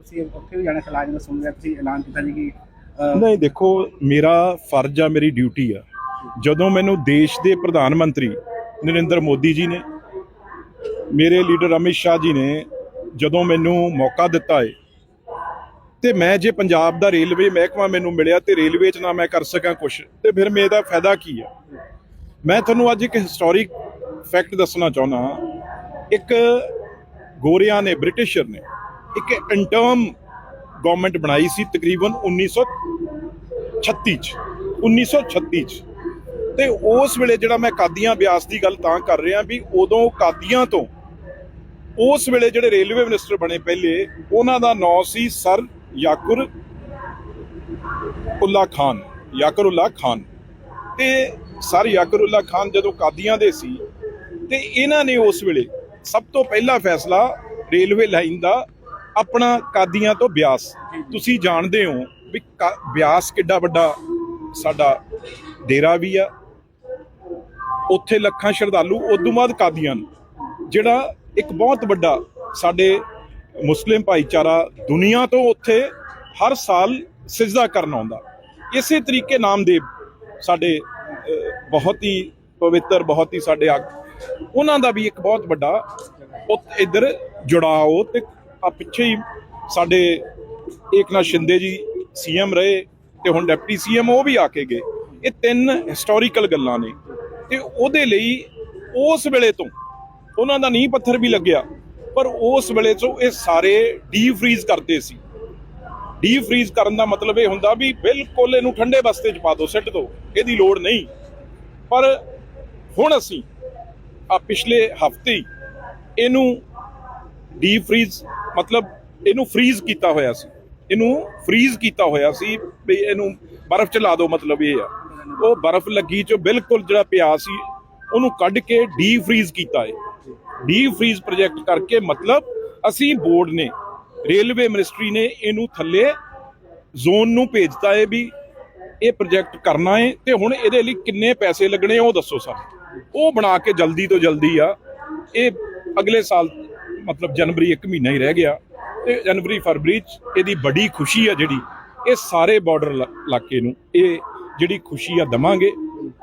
ਤੁਸੀਂ ਉੱਥੇ ਵੀ ਜਾਣਾ ਖਿਲਾਜ ਨੂੰ ਸੁਣ ਲਿਆ ਤੁਸੀਂ ਐਲਾਨ ਕੀਤਾ ਜੀ ਕਿ ਨਹੀਂ, ਦੇਖੋ, ਮੇਰਾ ਫਰਜ਼ ਆ, ਮੇਰੀ ਡਿਊਟੀ ਆ। ਜਦੋਂ ਮੈਨੂੰ ਦੇਸ਼ ਦੇ ਪ੍ਰਧਾਨ ਮੰਤਰੀ ਨਰਿੰਦਰ ਮੋਦੀ ਜੀ ਨੇ, ਮੇਰੇ ਲੀਡਰ ਅਮਿਤ ਸ਼ਾਹ ਜੀ ਨੇ ਜਦੋਂ ਮੈਨੂੰ ਮੌਕਾ ਦਿੱਤਾ ਏ, ਤੇ ਮੈਂ ਜੇ ਪੰਜਾਬ ਦਾ ਰੇਲਵੇ ਮਹਿਕਮਾ ਮੈਨੂੰ ਮਿਲਿਆ, ਤੇ ਰੇਲਵੇ 'ਚ ਨਾ ਮੈਂ ਕਰ ਸਕਾਂ ਕੁਝ ਤੇ ਫਿਰ ਮੇਰਾ ਫਾਇਦਾ ਕੀ ਆ? ਮੈਂ ਤੁਹਾਨੂੰ ਅੱਜ ਇੱਕ ਹਿਸਟੋਰਿਕ ਫੈਕਟ ਦੱਸਣਾ ਚਾਹੁੰਦਾ ਇੱਕ ਗੋਰਿਆਂ ਨੇ, ਬ੍ਰਿਟਿਸ਼ਰ ਨੇ ਇੱਕ ਇੰਟਰਮ ਗਵਰਨਮੈਂਟ ਬਣਾਈ ਸੀ ਤਕਰੀਬਨ 1936 ਚ 1936 ਚ। ਤੇ ਉਸ ਵੇਲੇ ਜਿਹੜਾ ਮੈਂ ਕਾਦੀਆਂ ਬਿਆਸ ਦੀ ਗੱਲ ਤਾਂ ਕਰ ਰਿਹਾ ਵੀ ਉਦੋਂ ਕਾਦੀਆਂ ਤੋਂ ਉਸ ਵੇਲੇ ਜਿਹੜੇ ਰੇਲਵੇ ਮਿਨਿਸਟਰ ਬਣੇ ਪਹਿਲੇ, ਉਹਨਾਂ ਦਾ ਨਾਂ ਸੀ ਸਰ ਯਾਕੁਰ ਉੱਲਾ ਖਾਨ, ਯਾਕੁਰ ਉੱਲਾ ਖਾਨ। ਤੇ ਸਰ ਯਾਕੁਰ ਉੱਲਾ ਖਾਨ ਜਦੋਂ ਕਾਦੀਆਂ ਦੇ ਸੀ, ਤੇ ਇਹਨਾਂ ਨੇ ਉਸ ਵੇਲੇ ਸਭ ਤੋਂ ਪਹਿਲਾ ਫੈਸਲਾ ਰੇਲਵੇ ਲਾਈਨ ਦਾ ਆਪਣਾ ਕਾਦੀਆਂ ਤੋਂ ਬਿਆਸ। ਤੁਸੀਂ ਜਾਣਦੇ ਹੋ ਵੀ ਕਾ- ਬਿਆਸ ਕਿੱਡਾ ਵੱਡਾ ਸਾਡਾ ਡੇਰਾ ਵੀ ਆ। ਉੱਥੇ ਲੱਖਾਂ ਸ਼ਰਧਾਲੂ ਉਦੋਂ ਬਾਅਦ ਕਾਦੀਆਂ ਨੂੰ। ਜਿਹੜਾ ਇੱਕ ਬਹੁਤ ਵੱਡਾ ਸਾਡੇ ਮੁਸਲਿਮ ਭਾਈਚਾਰਾ ਦੁਨੀਆ ਤੋਂ ਉੱਥੇ ਹਰ ਸਾਲ ਸਿਜਦਾ ਕਰਨ ਆਉਂਦਾ। ਇਸੇ ਤਰੀਕੇ ਨਾਮਦੇਵ ਸਾਡੇ ਬਹੁਤ ਹੀ ਪਵਿੱਤਰ, ਬਹੁਤ ਹੀ ਸਾਡੇ ਆਗ, ਉਹਨਾਂ ਦਾ ਵੀ ਇੱਕ ਬਹੁਤ ਵੱਡਾ ਉਤ- ਇੱਧਰ ਜੁੜਾਓ ਤੇ ਆ ਪਿੱਛੇ ਹੀ ਸਾਡੇ ਏਕਨਾਥ ਸ਼ਿੰਦੇ ਜੀ ਸੀਐਮ ਰਹੇ ਤੇ ਹੁਣ ਡਿਪਟੀ ਸੀਐਮ ਉਹ ਵੀ ਆ ਕੇ ਗਏ। ਇਹ ਤਿੰਨ ਹਿਸਟੋਰੀਕਲ ਗੱਲਾਂ ਨੇ। ਤੇ ਉਹਦੇ ਲਈ ਉਸ ਵੇਲੇ ਤੋਂ ਉਹਨਾਂ ਦਾ ਨੀਂਹ ਪੱਥਰ ਵੀ ਲੱਗਿਆ, ਪਰ ਉਸ ਵੇਲੇ ਤੋਂ ਇਹ ਸਾਰੇ ਡੀ ਫਰੀਜ਼ ਕਰਦੇ ਸੀ। ਡੀ ਫਰੀਜ਼ ਕਰਨ ਦਾ ਮਤਲਬ ਇਹ ਹੁੰਦਾ ਵੀ ਬਿਲਕੁਲ ਇਹਨੂੰ ਠੰਡੇ ਬਸਤੇ 'ਚ ਪਾ ਦਿਓ ਸਿੱਟ ਦਿਓ ਇਹਦੀ ਲੋੜ ਨਹੀਂ। ਪਰ ਹੁਣ ਅਸੀਂ ਆ ਪਿਛਲੇ ਹਫ਼ਤੇ ਇਹਨੂੰ ਡੀ ਫਰੀਜ਼ ਮਤਲਬ ਇਹਨੂੰ ਫਰੀਜ਼ ਕੀਤਾ ਹੋਇਆ ਸੀ। ਇਹਨੂੰ ਫਰੀਜ਼ ਕੀਤਾ ਹੋਇਆ ਸੀ ਵੀ ਇਹਨੂੰ ਬਰਫ਼ ਚ ਲਾ ਦਿਓ, ਮਤਲਬ ਇਹ ਆ। ਉਹ ਬਰਫ਼ ਲੱਗੀ ਚ ਬਿਲਕੁਲ ਜਿਹੜਾ ਪਿਆ ਸੀ, ਉਹਨੂੰ ਕੱਢ ਕੇ ਡੀ ਫਰੀਜ਼ ਕੀਤਾ ਹੈ ਡੀ ਫਰੀਜ਼ ਪ੍ਰੋਜੈਕਟ ਕਰਕੇ ਮਤਲਬ ਅਸੀਂ ਬੋਰਡ ਨੇ ਰੇਲਵੇ ਮਿਨਿਸਟਰੀ ਨੇ ਇਹਨੂੰ ਥੱਲੇ ਜ਼ੋਨ ਨੂੰ ਭੇਜਤਾ ਹੈ ਵੀ ਇਹ ਪ੍ਰੋਜੈਕਟ ਕਰਨਾ ਹੈ ਤੇ ਹੁਣ ਇਹਦੇ ਲਈ ਕਿੰਨੇ ਪੈਸੇ ਲੱਗਣੇ ਉਹ ਦੱਸੋ ਸਰ ਉਹ ਬਣਾ ਕੇ ਜਲਦੀ ਤੋਂ ਜਲਦੀ ਆ, ਇਹ ਅਗਲੇ ਸਾਲ ਮਤਲਬ ਜਨਵਰੀ 1 ਮਹੀਨਾ ਹੀ ਰਹਿ ਗਿਆ ਤੇ ਜਨਵਰੀ ਫਰਵਰੀ ਚ ਇਹਦੀ ਬੜੀ ਖੁਸ਼ੀ ਆ ਜਿਹੜੀ, ਇਹ ਸਾਰੇ ਬਾਰਡਰ ਇਲਾਕੇ ਨੂੰ, ਇਹ ਜਿਹੜੀ ਖੁਸ਼ੀ ਆ ਦਵਾਂਗੇ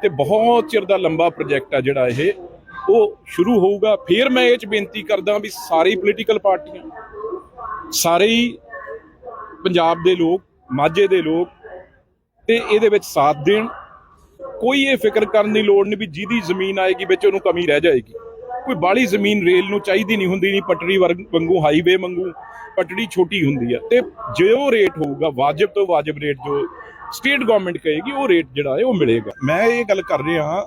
ਤੇ ਬਹੁਤ ਚਿਰ ਦਾ ਲੰਬਾ ਪ੍ਰੋਜੈਕਟ ਆ ਜਿਹੜਾ ਇਹ, ਉਹ ਸ਼ੁਰੂ ਹੋਊਗਾ। ਫਿਰ ਮੈਂ ਇਹ ਚ ਬੇਨਤੀ ਕਰਦਾ ਵੀ ਸਾਰੀ ਪੋਲੀਟੀਕਲ ਪਾਰਟੀਆਂ, ਸਾਰੇ ਹੀ ਪੰਜਾਬ ਦੇ ਲੋਕ, ਮਾਝੇ ਦੇ ਲੋਕ ਤੇ ਇਹਦੇ ਵਿੱਚ ਸਾਥ ਦੇਣ। ਕੋਈ ਇਹ ਫਿਕਰ ਕਰਨ ਦੀ ਲੋੜ ਨਹੀਂ ਵੀ ਜਿਹਦੀ ਜ਼ਮੀਨ ਆਏਗੀ ਵਿੱਚ ਉਹਨੂੰ ਕਮੀ ਰਹਿ ਜਾਏਗੀ। ਕੋਈ ਬਾਹਲੀ ਜ਼ਮੀਨ ਰੇਲ ਨੂੰ ਚਾਹੀਦੀ ਨਹੀਂ ਹੁੰਦੀ, ਨਹੀਂ ਪਟੜੀ ਵਰਗ- ਵਾਂਗੂ ਹਾਈਵੇ ਵਾਂਗੂ, ਪਟੜੀ ਛੋਟੀ ਹੁੰਦੀ ਆ। ਤੇ ਜੋ ਰੇਟ ਹੋਊਗਾ, ਵਾਜਬ ਤੋਂ ਵਾਜਬ ਰੇਟ ਜੋ ਸਟੇਟ ਗਵਰਨਮੈਂਟ ਕਹੇਗੀ, ਉਹ ਰੇਟ ਜਿਹੜਾ ਹੈ ਉਹ ਮਿਲੇਗਾ। ਮੈਂ ਇਹ ਗੱਲ ਕਰ ਰਿਹਾ